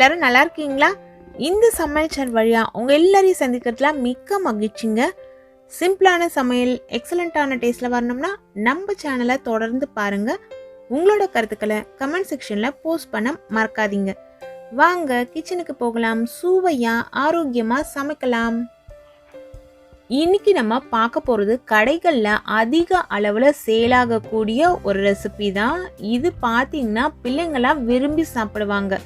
எல்லாரும் நல்லா இருக்கீங்களா? இந்த சமையல் சேனல் வழியாக உங்கள் எல்லாரையும் சந்திக்கிறதுல மிக்க மகிழ்ச்சிங்க. சிம்பிளான சமையல் எக்ஸலண்ட்டான டேஸ்ட்டில் வரணும்னா நம்ம சேனலை தொடர்ந்து பாருங்கள் உங்களோட கருத்துக்களை கமெண்ட் செக்ஷனில் போஸ்ட் பண்ண மறக்காதீங்க. வாங்க கிச்சனுக்கு போகலாம். சுவையாக ஆரோக்கியமாக சமைக்கலாம். இன்னைக்கு நம்ம பார்க்க போகிறது கடைகளில் அதிக அளவில் சேலாகக்கூடிய ஒரு ரெசிபி தான். இது பார்த்தீங்கன்னா பிள்ளைங்களாம் விரும்பி சாப்பிடுவாங்க.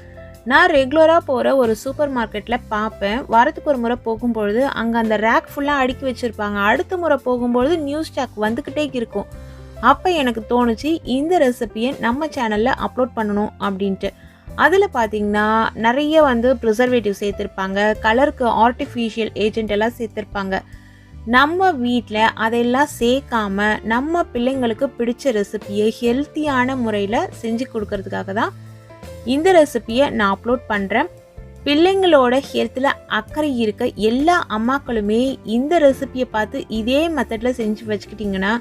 நான் ரெகுலராக போகிற ஒரு சூப்பர் மார்க்கெட்டில் பார்ப்பேன் வாரத்துக்கு ஒரு முறை போகும்பொழுது அங்கே அந்த ரேக் ஃபுல்லாக அடுக்கி வச்சுருப்பாங்க. அடுத்த முறை போகும்பொழுது நியூஸ் ஸ்டாக் வந்துக்கிட்டே இருக்கும். அப்போ எனக்கு தோணுச்சு இந்த ரெசிபியை நம்ம சேனலில் அப்லோட் பண்ணணும் அப்படின்ட்டு. அதில் பார்த்தீங்கன்னா நிறைய வந்து ப்ரிசர்வேட்டிவ் சேர்த்துருப்பாங்க. கலருக்கு ஆர்டிஃபிஷியல் ஏஜென்ட் எல்லாம் சேர்த்துருப்பாங்க. நம்ம வீட்டில் அதையெல்லாம் சேர்க்காம நம்ம பிள்ளைங்களுக்கு பிடிச்ச ரெசிபியை ஹெல்த்தியான முறையில் செஞ்சு கொடுக்கறதுக்காக தான் இந்த ரெசிபியை நான் அப்லோட் பண்ணுறேன் பிள்ளைங்களோட ஹெல்த்தில் அக்கறை இருக்க எல்லா அம்மாக்களுமே இந்த ரெசிபியை பார்த்து இதே மெத்தடில் செஞ்சு வச்சுக்கிட்டிங்கன்னா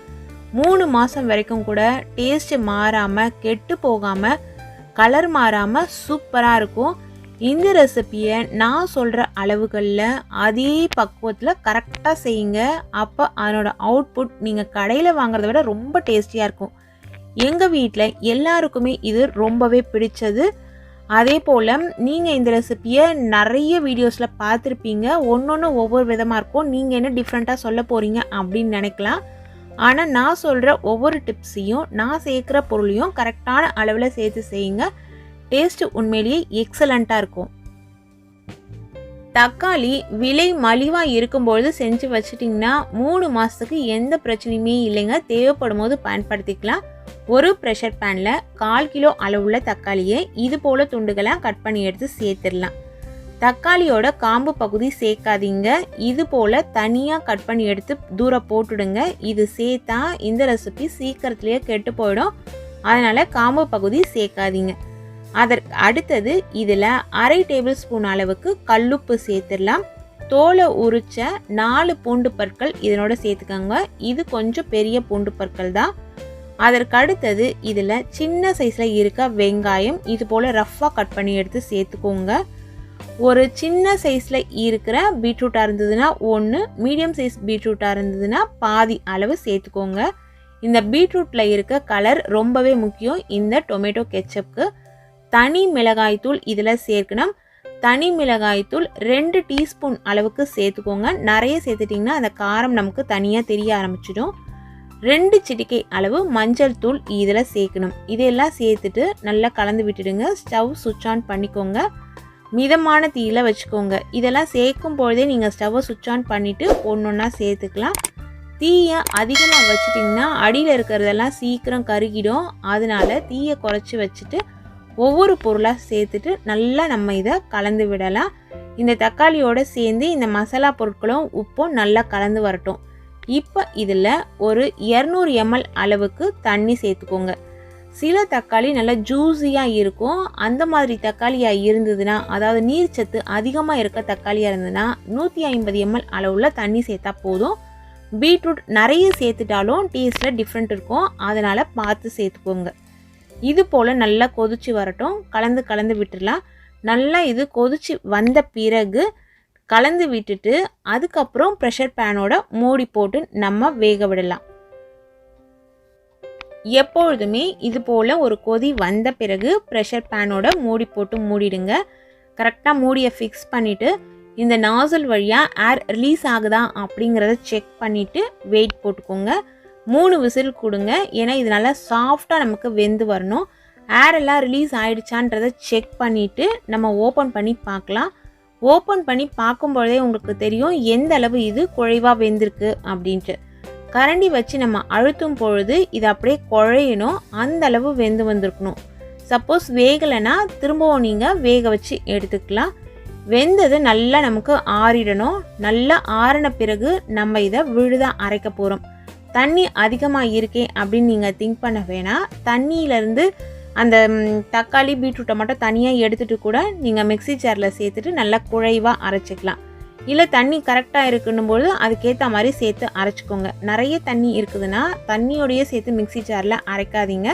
மூணு மாதம் வரைக்கும் கூட டேஸ்ட்டு மாறாமல் கெட்டு போகாமல் கலர் மாறாமல் சூப்பராக இருக்கும். இந்த ரெசிப்பியை நான் சொல்கிற அளவுகளில் அதே பக்குவத்தில் கரெக்டாக செய்யுங்க. அப்போ அதனோட அவுட்புட் நீங்கள் கடையில் வாங்குறத விட ரொம்ப டேஸ்டியாக இருக்கும். எங்கள் வீட்டில் எல்லாருக்குமே இது ரொம்பவே பிடிச்சது. அதே போல் நீங்கள் இந்த ரெசிப்பியை நிறைய வீடியோஸில் பார்த்துருப்பீங்க. ஒன்று ஒன்று ஒவ்வொரு விதமாக இருக்கும். நீங்கள் என்ன டிஃப்ரெண்ட்டாக சொல்ல போகிறீங்க அப்படின்னு நினைக்கலாம். ஆனால் நான் சொல்கிற ஒவ்வொரு டிப்ஸையும் நான் சேர்க்குற பொருளையும் கரெக்டான அளவில் சேர்த்து செய்யுங்க. டேஸ்ட்டு உண்மையிலேயே எக்ஸலண்ட்டாக இருக்கும். தக்காளி விலை மலிவாக இருக்கும்பொழுது செஞ்சு வச்சிட்டிங்கன்னா மூணு மாதத்துக்கு எந்த பிரச்சனையுமே இல்லைங்க. தேவைப்படும் போது பயன்படுத்திக்கலாம். ஒரு ப்ரெஷர் பேனில் கால் கிலோ அளவுள்ள தக்காளியை இது போல் துண்டுகளாக கட் பண்ணி எடுத்து சேர்த்துடலாம். தக்காளியோட காம்பு பகுதி சேர்க்காதீங்க. இது போல் தனியாக கட் பண்ணி எடுத்து தூரம் போட்டுடுங்க. இது சேர்த்தா இந்த ரெசிபி சீக்கிரத்துலேயே கெட்டு போயிடும். அதனால் காம்பு பகுதி சேர்க்காதீங்க. அதற்கு அடுத்தது இதில் அரை டேபிள் ஸ்பூன் அளவுக்கு கல்லுப்பு சேர்த்துடலாம். தோலை உரிச்ச நாலு பூண்டு பற்கள் இதனோட சேர்த்துக்கோங்க. இது கொஞ்சம் பெரிய பூண்டு பற்கள் தான். அதற்கு அடுத்தது இதில் சின்ன சைஸில் இருக்க வெங்காயம் இது போல் ரஃப்பாக கட் பண்ணி எடுத்து சேர்த்துக்கோங்க. ஒரு சின்ன சைஸில் இருக்கிற பீட்ரூட்டாக இருந்ததுன்னா ஒன்று மீடியம் சைஸ் பீட்ரூட்டாக இருந்ததுன்னா பாதி அளவு சேர்த்துக்கோங்க. இந்த பீட்ரூட்டில் இருக்க கலர் ரொம்பவே முக்கியம். இந்த டொமேட்டோ கெச்சப்புக்கு தனி மிளகாய்த்தூள் இதில் சேர்க்கணும். தனி மிளகாய்த்தூள் ரெண்டு டீஸ்பூன் அளவுக்கு சேர்த்துக்கோங்க. நிறைய சேர்த்துட்டிங்கன்னா அந்த காரம் நமக்கு தனியாக தெரிய ஆரம்பிச்சிடும். ரெண்டு சிட்டிக்கை அளவு மஞ்சள் தூள் இதில் சேர்க்கணும். இதையெல்லாம் சேர்த்துட்டு நல்லா கலந்து விட்டுடுங்க. ஸ்டவ் சுவிட்ச் ஆன் பண்ணிக்கோங்க. மிதமான தீயில் வச்சுக்கோங்க. இதெல்லாம் சேர்க்கும் பொழுதே நீங்கள் ஸ்டவ்வை சுவிட்ச் ஆன் பண்ணிவிட்டு ஒன்று ஒன்றா சேர்த்துக்கலாம். தீயை அதிகமாக வச்சுட்டிங்கன்னா அடியில் இருக்கிறதெல்லாம் சீக்கிரம் கருகிடும். அதனால தீயை குறைச்சி வச்சுட்டு ஒவ்வொரு பொருளாக சேர்த்துட்டு நல்லா நம்ம இதை கலந்து விடலாம். இந்த தக்காளியோடு சேர்ந்து இந்த மசாலா பொருட்களும் உப்பும் நல்லா கலந்து வரட்டும். இப்போ இதில் ஒரு இரநூறு எம்எல் அளவுக்கு தண்ணி சேர்த்துக்கோங்க. சில தக்காளி நல்லா ஜூஸியாக இருக்கும். அந்த மாதிரி தக்காளியாக இருந்ததுன்னா அதாவது நீர்ச்சத்து அதிகமாக இருக்க தக்காளியாக இருந்ததுன்னா நூற்றி ஐம்பது எம்எல் அளவில் தண்ணி சேர்த்தா போதும். பீட்ரூட் நிறைய சேர்த்துட்டாலும் டேஸ்ட்டில் டிஃப்ரெண்ட் இருக்கும். அதனால் பார்த்து சேர்த்துக்கோங்க. இது போல் நல்லா கொதிச்சு வரட்டும். கலந்து கலந்து விட்டுடலாம் நல்லா இது கொதிச்சு வந்த பிறகு கலந்து விட்டுட்டு அதுக்கப்புறம் ப்ரெஷர் பேனோட மூடி போட்டு நம்ம வேக விடலாம். எப்பொழுதுமே இது போல் ஒரு கொதி வந்த பிறகு ப்ரெஷர் பேனோட மூடி போட்டு மூடிடுங்க. கரெக்டாக மூடியை ஃபிக்ஸ் பண்ணிவிட்டு இந்த நாசல் வழியாக ஏர் ரிலீஸ் ஆகுதா அப்படிங்கிறத செக் பண்ணிவிட்டு வெயிட் போட்டுக்கோங்க. மூணு விசில் கொடுங்க. ஏன்னா இது நல்லா சாஃப்டாக நமக்கு வெந்து வரணும். ஏர் எல்லாம் ரிலீஸ் ஆகிடுச்சான்றதை செக் பண்ணிவிட்டு நம்ம ஓப்பன் பண்ணி பார்க்கலாம். ஓப்பன் பண்ணி பார்க்கும்பொழுதே உங்களுக்கு தெரியும் எந்த அளவு இது குழைவாக வெந்திருக்கு அப்படின்ட்டு. கரண்டி வச்சு நம்ம அழுத்தும் பொழுது இது அப்படியே குழையணும் அந்த அளவு வெந்து வந்திருக்கணும். சப்போஸ் வேகலைன்னா திரும்பவும் நீங்கள் வேக வச்சு எடுத்துக்கலாம். வெந்தது நல்லா நமக்கு ஆறிடணும் நல்லா ஆறின பிறகு நம்ம இதை விழுதாக அரைக்க போகிறோம் தண்ணி அதிகமாக இருக்கே அப்படின்னு நீங்கள் திங்க் பண்ண வேணாம். தண்ணியிலேருந்து அந்த தக்காளி பீட்ரூட்டை மட்டும் தனியாக எடுத்துகிட்டு கூட நீங்கள் மிக்ஸி ஜாரில் சேர்த்துட்டு நல்லா குழைவாக அரைச்சிக்கலாம். இல்லை தண்ணி கரெக்டாக இருக்குன்னும் போது அதுக்கேற்ற மாதிரி சேர்த்து அரைச்சிக்கோங்க. நிறைய தண்ணி இருக்குதுன்னா தண்ணியோடையே சேர்த்து மிக்ஸி ஜாரில் அரைக்காதீங்க.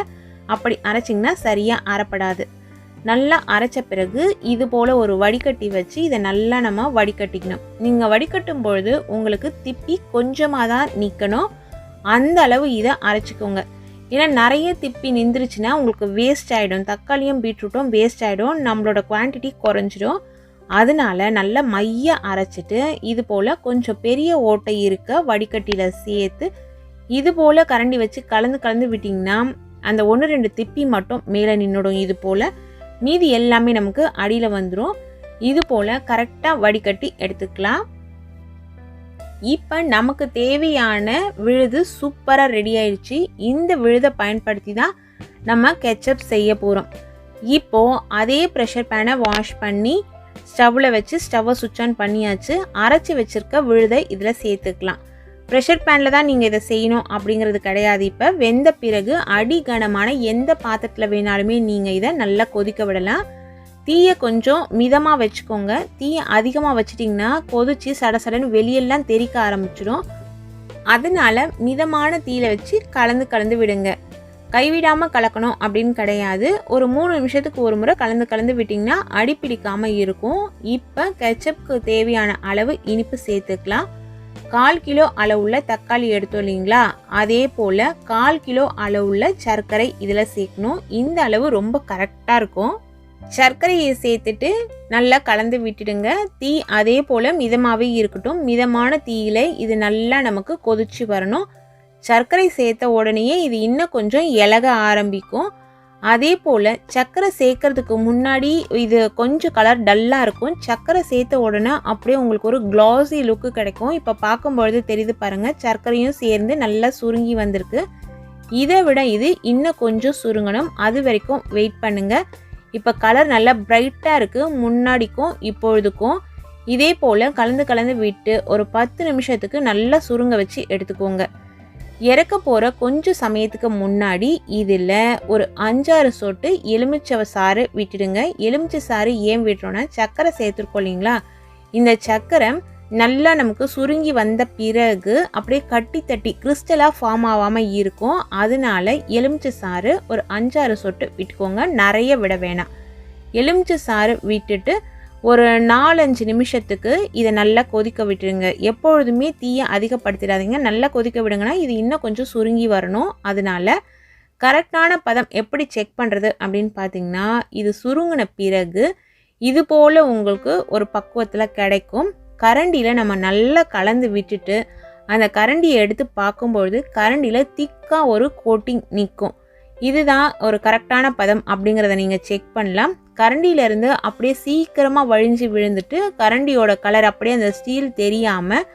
அப்படி அரைச்சிங்கன்னா சரியாக அரைப்படாது. நல்லா அரைச்ச பிறகு இது போல் ஒரு வடிகட்டி வச்சு இதை நல்லா நம்ம வடிகட்டிக்கணும். நீங்கள் வடிகட்டும் பொழுது உங்களுக்கு திப்பி கொஞ்சமாக தான் நிற்கணும் அந்த அளவு இதை அரைச்சிக்கோங்க. ஏன்னா நிறைய திப்பி நின்றுச்சுன்னா உங்களுக்கு வேஸ்ட் ஆகிடும் தக்காளியும் பீட்ரூட்டும் வேஸ்ட் ஆகிடும் நம்மளோட குவான்டிட்டி குறைஞ்சிடும். அதனால நல்லா மைய அரைச்சிட்டு இது போல் கொஞ்சம் பெரிய ஓட்டை இருக்க வடிகட்டியில் சேர்த்து இது போல் கரண்டி வச்சு கலந்து கலந்து விட்டிங்கன்னா அந்த ஒன்று ரெண்டு திப்பி மட்டும் மேலே நின்றுடும் இது போல் மீதி எல்லாமே நமக்கு அடியில் வந்துடும் இது போல் கரெக்டாக வடிகட்டி எடுத்துக்கலாம். இப்போ நமக்கு தேவையான விழுது சூப்பராக ரெடி ஆயிடுச்சு இந்த விழுதை பயன்படுத்தி தான் நம்ம கெச்சப் செய்ய போகிறோம் இப்போது அதே ப்ரெஷர் பேனை வாஷ் பண்ணி ஸ்டவ்வில் வச்சு ஸ்டவ்வை சுவிட்ச் ஆன் பண்ணியாச்சு. அரைச்சி வச்சுருக்க விழுதை இதில் சேர்த்துக்கலாம். ப்ரெஷர் பேனில் தான் நீங்கள் இதை செய்யணும் அப்படிங்கிறது கிடையாது. இப்போ வெந்த பிறகு அடி கனமான எந்த பாத்திரத்தில் வேணாலுமே நீங்கள் இதை நல்லா கொதிக்க விடலாம். தீயை கொஞ்சம் மிதமாக வச்சுக்கோங்க. தீயை அதிகமாக வச்சிட்டிங்கன்னா கொதிச்சு சடசடன்னு வெளியெல்லாம் தெறிக்க ஆரம்பிச்சிடும் அதனால் மிதமான தீயில வச்சு கலந்து கலந்து விடுங்க. கைவிடாமல் கலக்கணும் அப்படின்னு கிடையாது. ஒரு மூணு நிமிஷத்துக்கு ஒரு முறை கலந்து கலந்து விட்டிங்கன்னா அடி பிடிக்காமல் இருக்கும். இப்போ கெச்சப்புக்கு தேவையான அளவு இனிப்பு சேர்த்துக்கலாம். கால் கிலோ அளவுள்ள தக்காளி எடுத்தோம் இல்லைங்களா? அதே போல் கால் கிலோ அளவுள்ள சர்க்கரை இதில் சேர்க்கணும். இந்த அளவு ரொம்ப கரெக்டாக இருக்கும். சர்க்கரையை சேர்த்துட்டு நல்லா கலந்து விட்டுடுங்க. தீ அதே போல் மிதமாகவே இருக்கட்டும். மிதமான தீயில இது நல்லா நமக்கு கொதிச்சு வரணும். சர்க்கரை சேர்த்த உடனேயே இது இன்னும் கொஞ்சம் இலக ஆரம்பிக்கும். அதே போல் சர்க்கரை சேர்க்கறதுக்கு முன்னாடி இது கொஞ்சம் கலர் டல்லாக இருக்கும். சர்க்கரை சேர்த்த உடனே அப்படியே உங்களுக்கு ஒரு க்ளாஸி லுக்கு கிடைக்கும். இப்போ பார்க்கும்பொழுது தெரியுது பாருங்கள் சர்க்கரையும் சேர்ந்து நல்லா சுருங்கி வந்திருக்கு. இதை விட இது இன்னும் கொஞ்சம் சுருங்கணும். அது வரைக்கும் வெயிட் பண்ணுங்கள் இப்போ கலர் நல்லா பிரைட்டாக இருக்குது முன்னாடிக்கும் இப்பொழுதுக்கும். இதே போல் கலந்து கலந்து விட்டு ஒரு பத்து நிமிஷத்துக்கு நல்லா சுருங்க வச்சு எடுத்துக்கோங்க. இறக்க போகிற கொஞ்சம் சமயத்துக்கு முன்னாடி இதில் ஒரு அஞ்சாறு சொட்டு எலுமிச்சை சாறு விட்டுடுங்க. எலுமிச்சை சாறு ஏன் விட்டுறோன்னா சர்க்கரை சேர்த்துருக்கோம் இல்லைங்களா? இந்த சர்க்கரை நல்லா நமக்கு சுருங்கி வந்த பிறகு அப்படியே கட்டி தட்டி கிறிஸ்டலாக ஃபார்ம் ஆகாமல் இருக்கும். அதனால எலுமிச்சை சாறு ஒரு அஞ்சாறு சொட்டு விட்டுக்கோங்க. நிறைய விட வேணாம். எலுமிச்சை சாறு விட்டுட்டு ஒரு நாலஞ்சு நிமிஷத்துக்கு இதை நல்லா கொதிக்க விட்டுருங்க. எப்பொழுதுமே தீயை அதிகப்படுத்திடாதீங்க. நல்லா கொதிக்க விடுங்கன்னா இது இன்னும் கொஞ்சம் சுருங்கி வரணும். அதனால கரெக்டான பதம் எப்படி செக் பண்ணுறது அப்படின்னு பார்த்தீங்கன்னா இது சுருங்கின பிறகு இது போல் உங்களுக்கு ஒரு பக்குவத்தில் கிடைக்கும். கரண்டியில் நம்ம நல்லா கலந்து விட்டுட்டு அந்த கரண்டியை எடுத்து பார்க்கும்பொழுது கரண்டியில் திக்காக ஒரு கோட்டிங் நிற்கும் இதுதான் ஒரு கரெக்டான பதம் அப்படிங்கிறத நீங்கள் செக் பண்ணலாம். கரண்டியிலேருந்து அப்படியே சீக்கிரமாக வழிஞ்சு விழுந்துட்டு கரண்டியோட கலர் அப்படியே அந்த ஸ்டீல் தெரியாமல்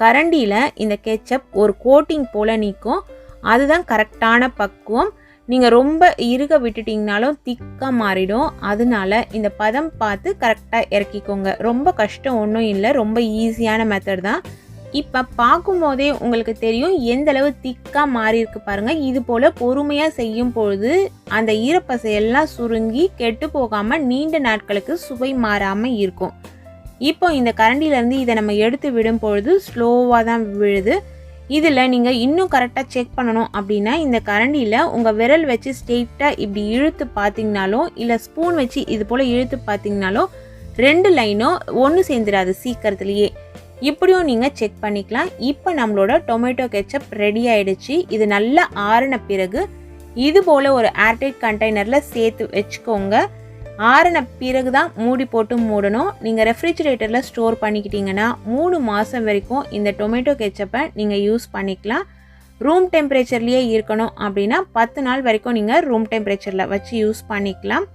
கரண்டியில் இந்த கெச்சப் ஒரு கோட்டிங் போல் நிற்கும் அதுதான் கரெக்டான பக்குவம். நீங்கள் ரொம்ப இறுக விட்டுட்டிங்கனாலும் திக்காக மாறிடும். அதனால இந்த பதம் பார்த்து கரெக்டாக இறக்கிக்கோங்க. ரொம்ப கஷ்டம் ஒன்றும் இல்லை. ரொம்ப ஈஸியான மெத்தட் தான். இப்போ பார்க்கும்போதே உங்களுக்கு தெரியும் எந்த அளவு திக்காக மாறி இருக்கு இது போல் பொறுமையாக செய்யும் பொழுது அந்த ஈரப்பசையெல்லாம் சுருங்கி கெட்டு போகாமல் நீண்ட நாட்களுக்கு சுவை மாறாமல் இருக்கும். இப்போ இந்த கரண்டிலேருந்து இதை நம்ம எடுத்து விடும் பொழுது ஸ்லோவாக தான் விழுது. இதில் நீங்கள் இன்னும் கரெக்டாக செக் பண்ணணும் அப்படின்னா இந்த கரண்டியில் உங்கள் விரல் வச்சு ஸ்ட்ரெயிட்டாக இப்படி இழுத்து பார்த்தீங்கனாலும் இல்லை ஸ்பூன் வச்சு இது போல் இழுத்து பார்த்தீங்கனாலும் ரெண்டு லைனும் ஒன்று சேர்ந்துடாது சீக்கிரத்துலேயே. இப்படியும் நீங்கள் செக் பண்ணிக்கலாம். இப்போ நம்மளோட டொமேட்டோ கெச்சப் ரெடி ஆயிடுச்சு. இது நல்லா ஆறின பிறகு இது போல் ஒரு ஏர்டைட் கண்டெய்னரில் சேர்த்து வச்சுக்கோங்க. ஆறின பிறகு தான் மூடி போட்டு மூடணும். நீங்கள் ரெஃப்ரிஜிரேட்டரில் ஸ்டோர் பண்ணிக்கிட்டீங்கன்னா மூணு மாதம் வரைக்கும் இந்த டொமேட்டோ கெச்சப்பை நீங்கள் யூஸ் பண்ணிக்கலாம். ரூம் டெம்பரேச்சர்லேயே இருக்கணும் அப்படின்னா பத்து நாள் வரைக்கும் நீங்கள் ரூம் டெம்பரேச்சரில் வச்சு யூஸ் பண்ணிக்கலாம்.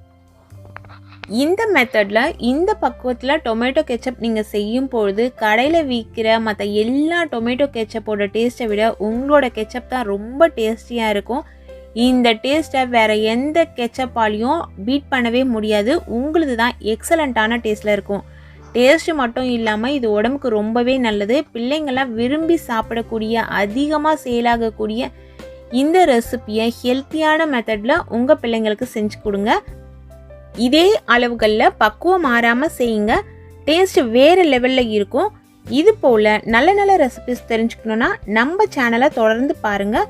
இந்த மெத்தடில் இந்த பக்குவத்தில் டொமேட்டோ கெச்சப் நீங்கள் செய்யும் பொழுது கடையில் விற்கிற மற்ற எல்லா டொமேட்டோ கெச்சப்போட டேஸ்ட்டை விட உங்களோட கெச்சப் தான் ரொம்ப டேஸ்டியாக இருக்கும். இந்த டேஸ்ட்டை வேறு எந்த கெச்சப்பாலையும் பீட் பண்ணவே முடியாது. உங்களுது தான் எக்ஸலண்ட்டான டேஸ்ட்டில் இருக்கும். டேஸ்ட்டு மட்டும் இல்லாமல் இது உடம்புக்கு ரொம்பவே நல்லது. பிள்ளைங்கள்லாம் விரும்பி சாப்பிடக்கூடிய அதிகமாக சேலாகக்கூடிய இந்த ரெசிப்பியை ஹெல்த்தியான மெத்தடில் உங்கள் பிள்ளைங்களுக்கு செஞ்சு கொடுங்க. இதே அளவுகளில் பக்குவம் மாறாமல் செய்யுங்க. டேஸ்ட் வேறு லெவலில் இருக்கும். இது போல் நல்ல நல்ல ரெசிபிஸ் தெரிஞ்சுக்கணுன்னா நம்ம சேனலை தொடர்ந்து பாருங்கள்